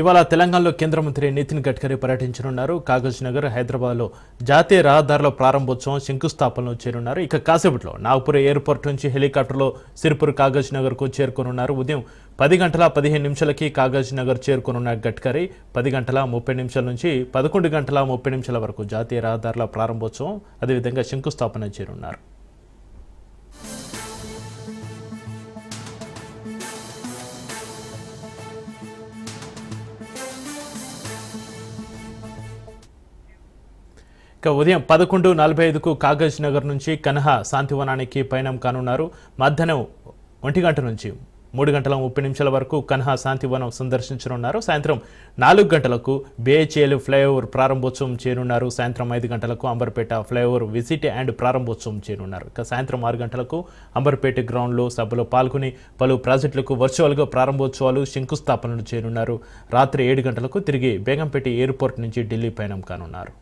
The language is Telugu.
ఇవాళ తెలంగాణలో కేంద్ర మంత్రి నితిన్ గడ్కరీ పర్యటించనున్నారు. కాగజ్ నగర్ హైదరాబాద్లో జాతీయ రహదారుల ప్రారంభోత్సవం శంకుస్థాపనలో చేరున్నారు. ఇక కాసేపట్లో నాగపూర్ ఎయిర్పోర్ట్ నుంచి హెలికాప్టర్లో సిరిపూర్ కాగజ్ నగర్కు చేరుకోనున్నారు. ఉదయం పది గంటల పదిహేను నిమిషాలకి కాగజ్ నగర్ చేరుకోనున్న గడ్కరీ పది గంటల ముప్పై నిమిషాల నుంచి పదకొండు గంటల ముప్పై నిమిషాల వరకు జాతీయ రహదారుల ప్రారంభోత్సవం అదేవిధంగా శంకుస్థాపన చేరున్నారు. ఇక ఉదయం పదకొండు నలభై ఐదుకు కాగజ్ నగర్ నుంచి కన్హా శాంతివనానికి పయనం కానున్నారు. మధ్యాహ్నం ఒంటి గంట నుంచి మూడు గంటల ముప్పై నిమిషాల వరకు కన్హా శాంతివనం సందర్శించనున్నారు. సాయంత్రం నాలుగు గంటలకు బిహెచ్ఎల్ ఫ్లైఓవర్ ప్రారంభోత్సవం చేరున్నారు సాయంత్రం ఐదు గంటలకు అంబర్పేట ఫ్లైఓవర్ విజిట్ అండ్ ప్రారంభోత్సవం చేరున్నారు ఇక సాయంత్రం ఆరు గంటలకు అంబర్పేట గ్రౌండ్లో సభలో పాల్గొని పలు ప్రాజెక్టులకు వర్చువల్గా ప్రారంభోత్సవాలు శంకుస్థాపనలు చేరున్నారు రాత్రి ఏడు గంటలకు తిరిగి బేగంపేట ఎయిర్పోర్ట్ నుంచి ఢిల్లీ పయనం కానున్నారు.